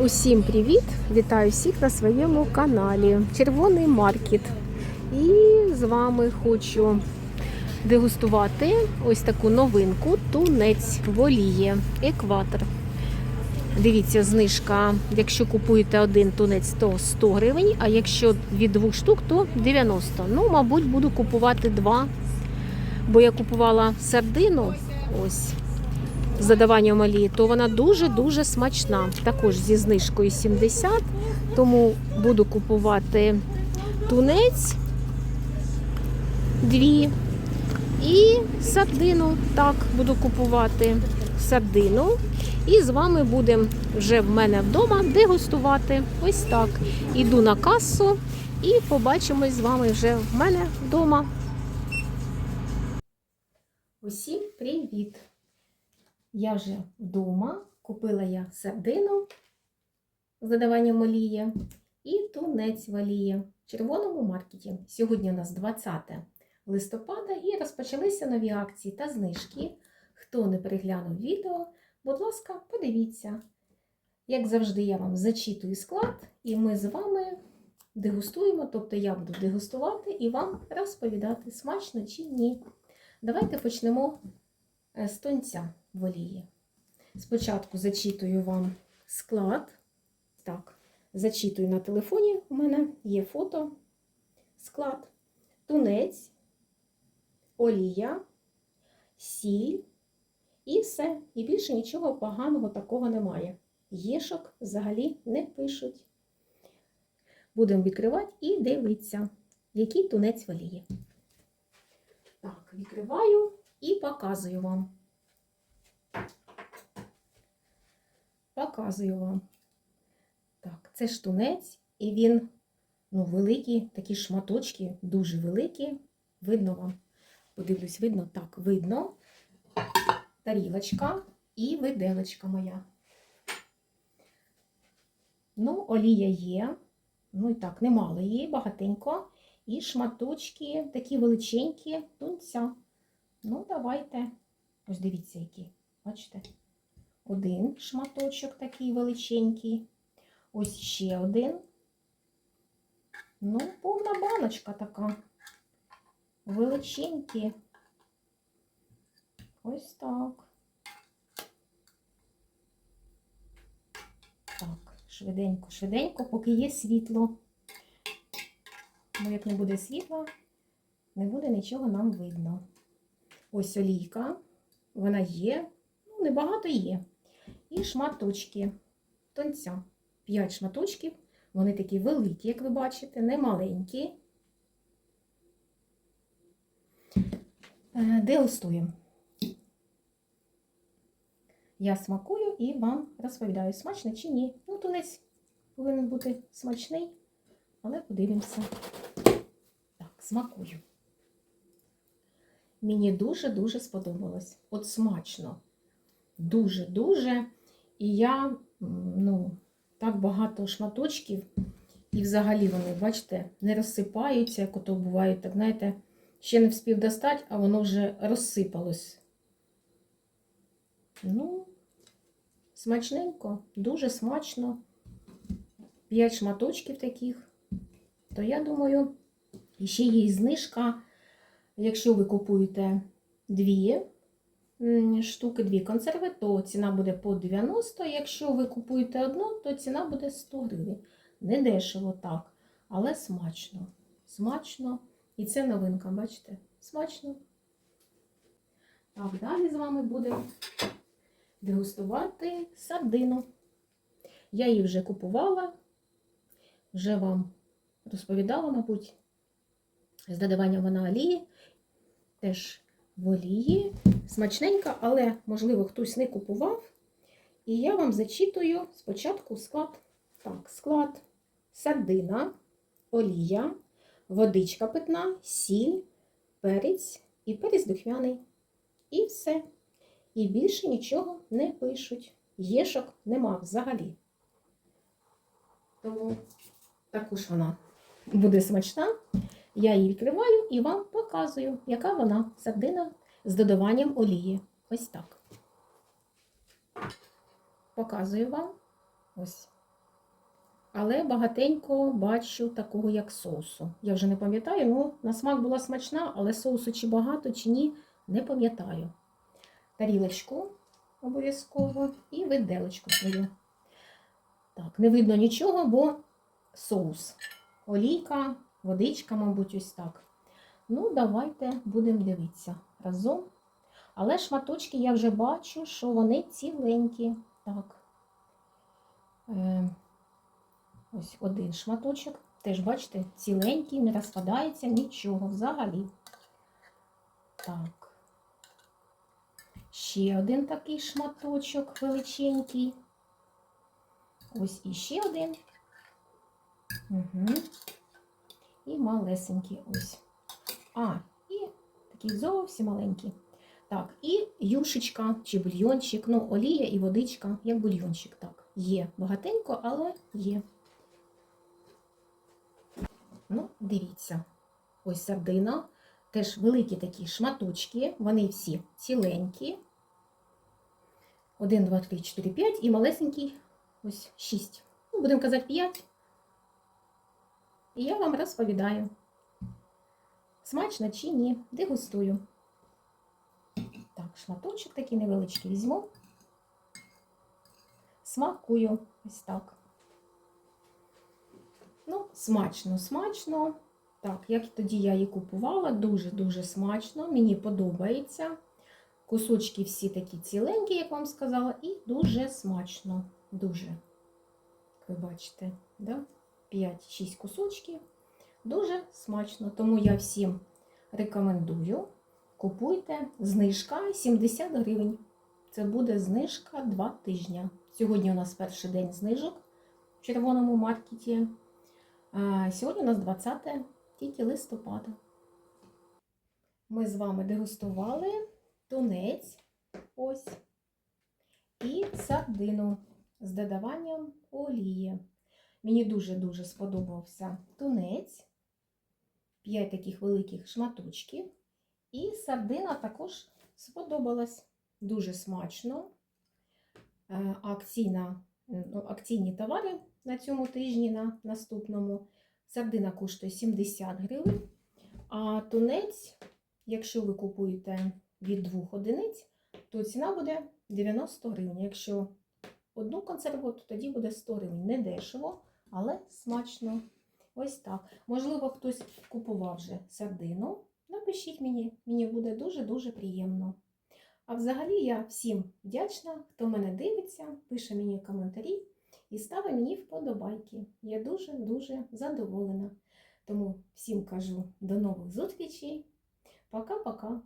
Усім привіт! Вітаю всіх на своєму каналі Червоний Маркет. І з вами хочу дегустувати ось таку новинку тунець в олії екватор. Дивіться, знижка, якщо купуєте один тунець, то 100 гривень, а якщо від двох штук, то 90. Ну, мабуть, буду купувати два, бо я купувала сардину. Ось з додаванням олії, то вона дуже-дуже смачна. Також зі знижкою 70, тому буду купувати тунець дві і сардину. Так, буду купувати сардину. І з вами будемо вже в мене вдома дегустувати. Ось так. Іду на касу і побачимось з вами вже в мене вдома. Усім привіт! Я вже вдома, купила я сардину з додаванням олії і тунець в олії в червоному маркеті. Сьогодні у нас 20 листопада і розпочалися нові акції та знижки. Хто не переглянув відео, будь ласка, подивіться. Як завжди, я вам зачитую склад, і ми з вами дегустуємо, тобто я буду дегустувати і вам розповідати, смачно чи ні. Давайте почнемо з тунця в. Спочатку зачитую вам склад. Так, зачитую на телефоні. У мене є фото, склад, тунець, олія, сіль і все. І більше нічого поганого такого немає. Єшок взагалі не пишуть. Будемо відкривати і дивитися, який тунець в. Так, відкриваю і показую вам. Показую вам. Так, це ж тунець, і він, ну, великі, такі шматочки, дуже великі. Видно вам. Подивлюсь, видно? Так, видно. Тарілочка і виделочка моя. Ну, олія є. Ну і так, немало її, багатенько. І шматочки такі величенькі тунця. Ну, давайте. Ось дивіться, які. Бачите? Один шматочок такий величенький. Ось ще один. Ну, повна баночка така. Величенькі. Ось так. Так, швиденько, швиденько, поки є світло. Бо як не буде світла, не буде нічого нам видно. Ось олійка, вона є, ну, небагато є. І шматочки тонця. П'ять шматочків. Вони такі великі, як ви бачите, не маленькі. Е, Дегустуємо. Я смакую і вам розповідаю, смачно чи ні. Ну, тунець повинен бути смачний, але подивимося. Так, смакую. Мені дуже-дуже сподобалось. От смачно. Дуже-дуже. І я, ну, так багато шматочків, і взагалі вони, бачите, не розсипаються, як ото буває, так, знаєте, ще не вспів достати, а воно вже розсипалось. Ну, смачненько, дуже смачно. П'ять шматочків таких. То я думаю, ще є і знижка. Якщо ви купуєте дві штуки, дві консерви, то ціна буде по 90. Якщо ви купуєте одну, то ціна буде 100 гривень. Не дешево так, але смачно. Смачно. І це новинка, бачите? Смачно. Так, далі з вами будемо дегустувати сардину. Я її вже купувала, вже вам розповідала, мабуть, з додаванням вона олії. Теж в олії. Смачненька, але, можливо, хтось не купував. І я вам зачитую спочатку склад. Так, склад сардина, олія, водичка питна, сіль, перець і перець духмяний. І все. І більше нічого не пишуть. Єшок нема взагалі. Тому також вона буде смачна. Я її відкриваю і вам показую, яка вона сардина з додаванням олії. Ось так. Показую вам. Ось але багатенько бачу такого як соусу. Я вже не пам'ятаю, ну на смак була смачна, але соусу чи багато, чи ні, не пам'ятаю. Тарілочку обов'язково і виделочку свою. Так, не видно нічого, бо соус. Олійка, водичка, мабуть, ось так. Ну, давайте будемо дивитися разом. Але шматочки я вже бачу, що вони ціленькі. Так. Е, ось один шматочок. Теж, бачите, ціленький, не розпадається нічого взагалі. Так. Ще один такий шматочок величенький. Ось іще один. Угу. І малесенький ось. А, і такий зовсім маленький. Так, і юшечка чи бульйончик, ну, олія і водичка, як бульйончик. Так, є багатенько, але є. Ну, дивіться, ось сардина. Теж великі такі шматочки, вони всі ціленькі. 1, 2, 3, 4, 5 і малесенький ось 6. Ну, будемо казати 5. І я вам розповідаю, смачно чи ні, дегустую. Так, шматочок такий невеличкий візьму. Смакую ось так. Ну, смачно, смачно. Так, як тоді я її купувала, дуже-дуже смачно. Мені подобається. Кусочки всі такі ціленькі, як вам сказала, і дуже смачно. Дуже, як ви бачите, да? 5-6 кусочків. Дуже смачно. Тому я всім рекомендую. Купуйте знижка 70 гривень. Це буде знижка 2 тижні. Сьогодні у нас перший день знижок в червоному маркеті. А сьогодні у нас 20 тільки листопада. Ми з вами дегустували тунець ось і сардину з додаванням олії. Мені дуже-дуже сподобався тунець, 5 таких великих шматочків. І сардина також сподобалась. Дуже смачно. Е, Акційна, ну, акційні товари на цьому тижні, на наступному. Сардина коштує 70 гривень. А тунець, якщо ви купуєте від двох одиниць, то ціна буде 90 гривень. Якщо одну консерву, то тоді буде 100 гривень. Не дешево, але смачно. Ось так. Можливо, хтось купував вже сардину. Напишіть мені, мені буде дуже-дуже приємно. А взагалі я всім вдячна, хто мене дивиться, пише мені коментарі і ставить мені вподобайки. Я дуже-дуже задоволена. Тому всім кажу до нових зустрічей. Пока-пока.